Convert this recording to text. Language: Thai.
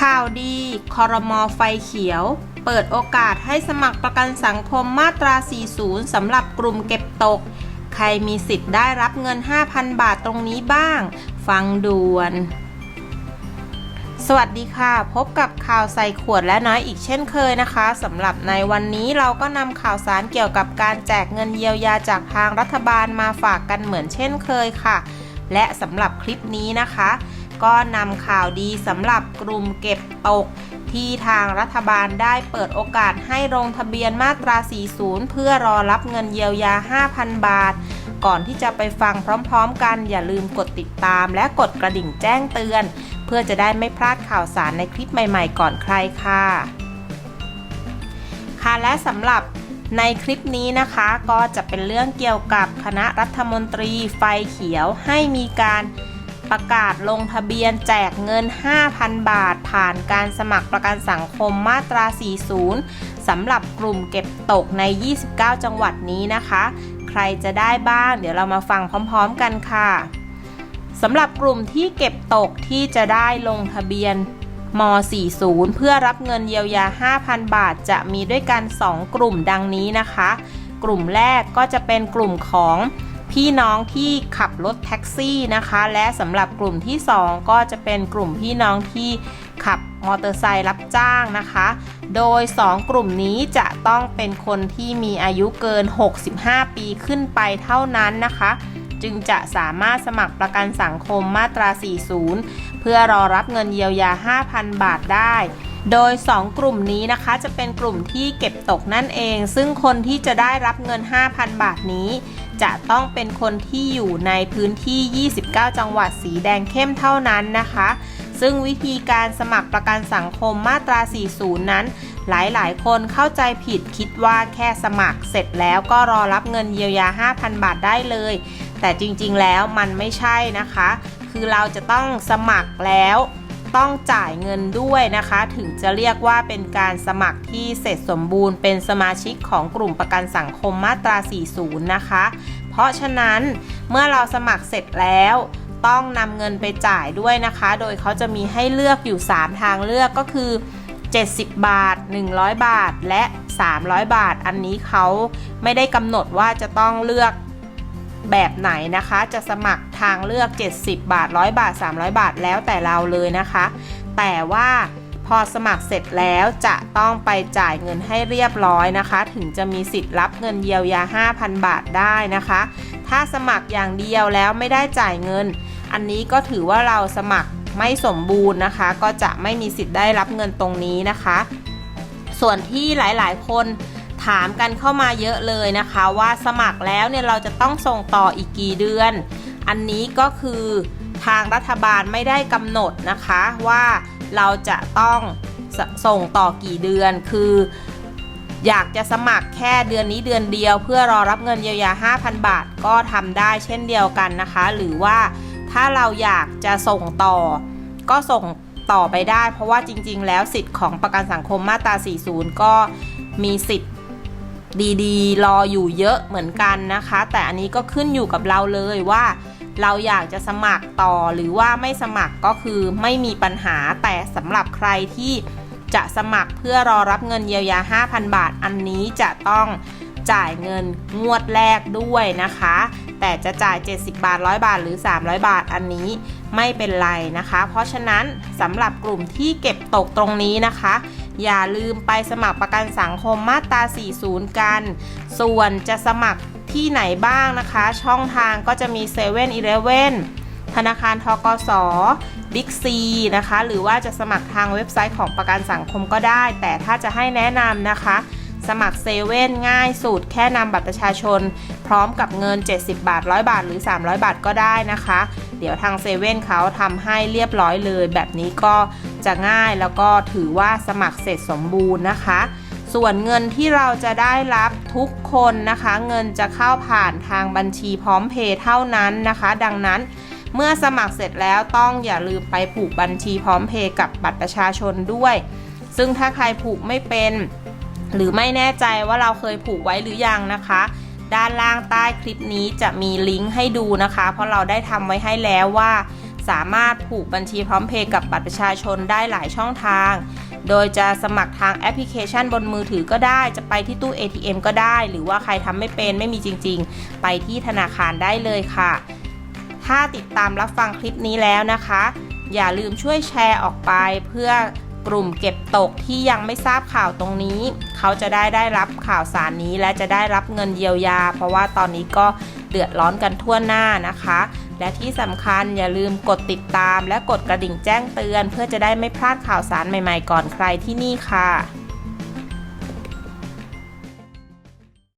ข่าวดี คอรมอไฟเขียว เปิดโอกาสให้สมัครประกันสังคมมาตรา 40 สำหรับกลุ่มเก็บตก ใครมีสิทธิ์ได้รับเงิน 5,000 บาทตรงนี้บ้าง ฟังด่วน สวัสดีค่ะ พบกับข่าวใส่ขวดและน้อยอีกเช่นเคยนะคะสำหรับในวันนี้เราก็นำข่าวสารเกี่ยวกับการแจกเงินเยียวยาจากทางรัฐบาลมาฝากกันเหมือนเช่นเคยค่ะ และสำหรับคลิปนี้นะคะ ก็นำข่าวดีสำหรับกลุ่มเก็บตก ที่ทางรัฐบาลได้เปิดโอกาสให้ลงทะเบียนมาตรา 40 เพื่อรอรับเงินเยียวยา 5,000 บาท ก่อนที่จะไปฟังพร้อมๆกันอย่าลืมกดติดตามและกดกระดิ่งแจ้งเตือน เพื่อจะได้ไม่พลาดข่าวสารในคลิปใหม่ๆ ก่อนใครค่ะค่ะและสำหรับในคลิปนี้นะคะก็จะเป็นเรื่องเกี่ยวกับคณะรัฐมนตรีไฟเขียวให้มีการ ประกาศลงทะเบียนแจกเงิน 5,000 บาท ผ่านการสมัครประกันสังคมมาตรา 40 สำหรับกลุ่มเก็บตกใน 29 จังหวัดนี้นะคะ ใครจะได้บ้าง เดี๋ยวเรามาฟังพร้อมๆกันค่ะสำหรับกลุ่มที่เก็บตกที่จะได้ลงทะเบียนม 40 เพื่อรับเงินเยียวยา 5,000 บาท จะมีด้วยกัน 2 กลุ่มดังนี้นะคะ กลุ่มแรกก็จะเป็นกลุ่มของ พี่น้องที่ขับรถแท็กซี่นะคะ และสำหรับกลุ่มที่ 2 ก็จะเป็นกลุ่มพี่น้องที่ขับมอเตอร์ไซค์รับจ้างนะคะ โดย 2 กลุ่มนี้จะต้องเป็นคนที่มีอายุเกิน 65 ปีขึ้นไปเท่านั้นนะคะ จึงจะสามารถสมัครประกันสังคมมาตรา 40 เพื่อรอรับเงินเยียวยา 5,000 บาทได้ โดย 2 กลุ่มนี้นะคะจะเป็นกลุ่มที่เก็บตกนั่นเอง ซึ่งคนที่จะได้รับเงิน 5,000 บาทนี้ จะต้องเป็นคนที่อยู่ในพื้นที่ 29 จังหวัดสีแดงเข้มเท่านั้นนะคะ ซึ่งวิธีการสมัครประกันสังคมมาตรา 40 นั้น หลายๆ คนเข้าใจผิดคิดว่าแค่สมัครเสร็จแล้วก็รอรับเงินเยียวยา 5,000 บาทได้เลย แต่จริงๆ แล้วมันไม่ใช่นะคะ คือเราจะต้องสมัครแล้ว ต้องจ่ายเงินด้วยนะคะ ถึงจะเรียกว่าเป็นการสมัครที่เสร็จสมบูรณ์ เป็นสมาชิกของกลุ่มประกันสังคมมาตรา 40 นะคะ เพราะฉะนั้นเมื่อเราสมัครเสร็จแล้วต้องนำเงินไปจ่ายด้วยนะคะ โดยเขาจะมีให้เลือกอยู่ 3 ทางเลือกก็คือ 70 บาท 100 บาท และ 300 บาท อันนี้เขาไม่ได้กำหนดว่าจะต้องเลือก แบบไหนนะคะ จะสมัครทางเลือก 70 บาท 100 บาท 300 บาทแล้วแต่เราเลยนะคะ แต่ว่าพอสมัครเสร็จแล้วจะต้องไปจ่ายเงินให้เรียบร้อยนะคะ ถึงจะมีสิทธิ์รับเงินเยียวยา 5,000 บาทได้นะคะ ถ้าสมัครอย่างเดียวแล้วไม่ได้จ่ายเงิน อันนี้ก็ถือว่าเราสมัครไม่สมบูรณ์นะคะ ก็จะไม่มีสิทธิ์ได้รับเงินตรงนี้นะคะ ส่วนที่หลายๆ คน ถามกันเข้ามาเยอะเลยนะคะว่าสมัครแล้วเนี่ยเราจะต้องส่งต่ออีกกี่เดือน อันนี้ก็คือทางรัฐบาลไม่ได้กำหนดนะคะว่าเราจะต้องสส่งต่อกี่เดือนคืออยากจะสมัครแค่เดือนนี้เดือนเดียว เพื่อรอรับเงินเยียวยา 5,000 บาทก็ทำได้เช่นเดียวกันนะคะ หรือว่าถ้าเราอยากจะส่งต่อ ก็ส่งต่อไปได้ เพราะว่าจริง ๆ แล้วสิทธิ์ของประกันสังคมมาตรา 40 ก็มีสิทธิ์ ดีๆ รออยู่เยอะเหมือนกันนะคะ แต่อันนี้ก็ขึ้นอยู่กับเราเลยว่า เราอยากจะสมัครต่อหรือว่าไม่สมัครก็คือไม่มีปัญหาแต่สำหรับใครที่จะสมัครเพื่อรอรับเงินเยียวยา 5,000 บาท อันนี้จะต้องจ่ายเงินงวดแรกด้วยนะคะ แต่จะจ่าย 70 บาท 100 บาทหรือ 300 บาทอันนี้ไม่เป็นไรนะคะ เพราะฉะนั้นสำหรับกลุ่มที่เก็บตกตรงนี้นะคะ อย่าลืมไปสมัครประกันสังคมมาตรา 40 กัน ส่วนจะสมัครที่ไหนบ้างนะคะ ช่องทางก็จะมี7 e เ e ่ e อธนาคารทกสบิ๊กซีนะคะ หรือว่าจะสมัครทางเว็บไซต์ของประกันสังคมก็ได้ แต่ถ้าจะให้แนะนำนะคะ สมัครเซเว่นง่ายสุดแค่นำบัตรประชาชน พร้อมกับเงิน 70 บาท 100 บาท หรือ 300 บาทก็ได้นะคะ เดี๋ยวทางเซเว่นเขาทำให้เรียบร้อยเลย แบบนี้ก็ จะง่ายแล้วก็ถือว่าสมัครเสร็จสมบูรณ์นะคะ ส่วนเงินที่เราจะได้รับทุกคนนะคะ เงินจะเข้าผ่านทางบัญชีพร้อมเพย์เท่านั้นนะคะ ดังนั้นเมื่อสมัครเสร็จแล้วต้องอย่าลืมไปผูกบัญชีพร้อมเพย์กับบัตรประชาชนด้วย ซึ่งถ้าใครผูกไม่เป็น หรือไม่แน่ใจว่าเราเคยผูกไว้หรือยังนะคะ ด้านล่างใต้คลิปนี้จะมีลิงก์ให้ดูนะคะ เพราะเราได้ทำไว้ให้แล้วว่า สามารถผูกบัญชีพร้อมเพย์กับบัตรประชาชนได้หลายช่องทาง โดยจะสมัครทางแอปพลิเคชันบนมือถือก็ได้ จะไปที่ตู้ ATM ก็ได้ หรือว่าใครทำไม่เป็นไม่มีจริง ๆ ไปที่ธนาคารได้เลยค่ะ ถ้าติดตามรับฟังคลิปนี้แล้วนะคะ อย่าลืมช่วยแชร์ออกไปเพื่อ กลุ่มเก็บตกที่ยังไม่ทราบข่าวตรงนี้ เขาจะได้ได้รับข่าวสารนี้และจะได้รับเงินเยียวยา เพราะว่าตอนนี้ก็เดือดร้อนกันทั่วหน้านะคะ และที่สำคัญอย่าลืมกดติดตาม และกดกระดิ่งแจ้งเตือน เพื่อจะได้ไม่พลาดข่าวสารใหม่ๆก่อนใครที่นี่ค่ะ